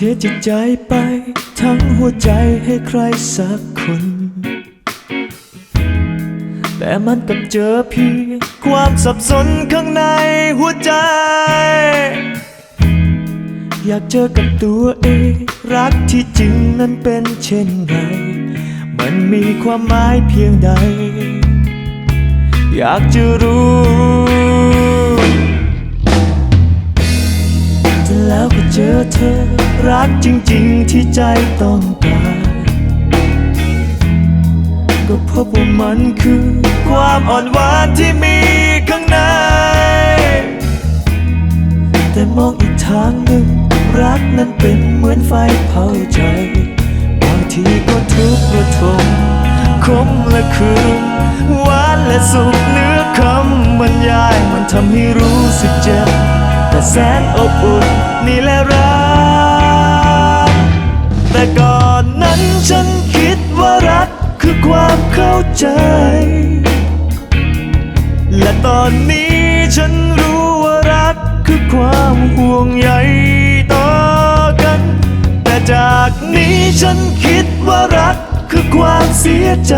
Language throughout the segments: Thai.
เทจิตใจไป ทั้งหัวใจให้ใครสักคน แต่มันกลับเจอเพียงความสับสนข้างในหัวใจ อยากเจอกับตัวเอง รักที่จริงนั้นเป็นเช่นไร มันมีความหมายเพียงใด อยากจะรู้ จอเธอรักจริงๆที่ใจต้องการก็พบว่ามันคือความอ่อนหวานที่มีข้างใน แต่มองอีกทางหนึ่ง รักนั้นเป็นเหมือนไฟเผาใจบางทีก็ทุกข์ระทมคมและคืนหวานและสุขเนื้อคำบรรยาย มันทำให้รู้สึกเจ็บแต่แส ใจ และตอนนี้ฉันรู้ว่ารักคือความห่วงใยต่อกัน แต่จากนี้ฉันคิดว่ารักคือความเสียใจ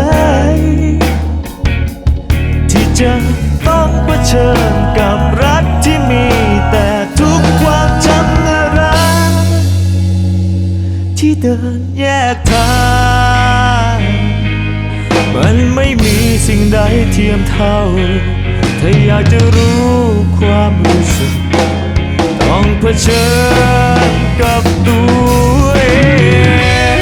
ที่จะต้องเผชิญกับรักที่มีแต่ทุกความจำและรักที่เดินแยกทาง มันไม่มีสิ่งใดเทียมเท่า ถ้าอยากจะรู้ความรู้สึก ต้องเผชิญกับตัวเอง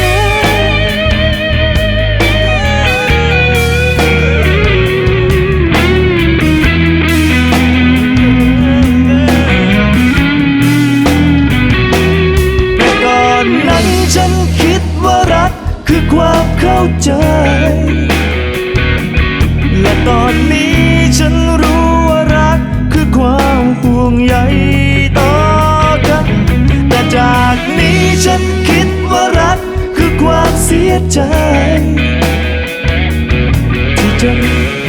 แต่ก่อนนั้นฉันคิดว่ารักคือความเข้าใจ ตอนนี้ฉันรู้ว่ารักคือความห่วงใยต่อกัน แต่จากนี้ฉันคิดว่ารักคือความเสียใจ ที่จะ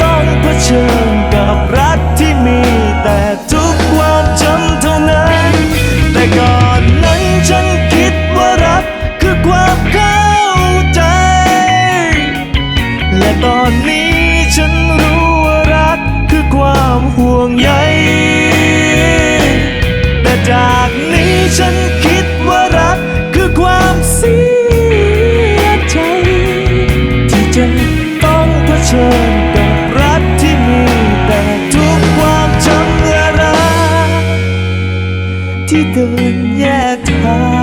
ต้องเผชิญกับรักที่มี 记得也看。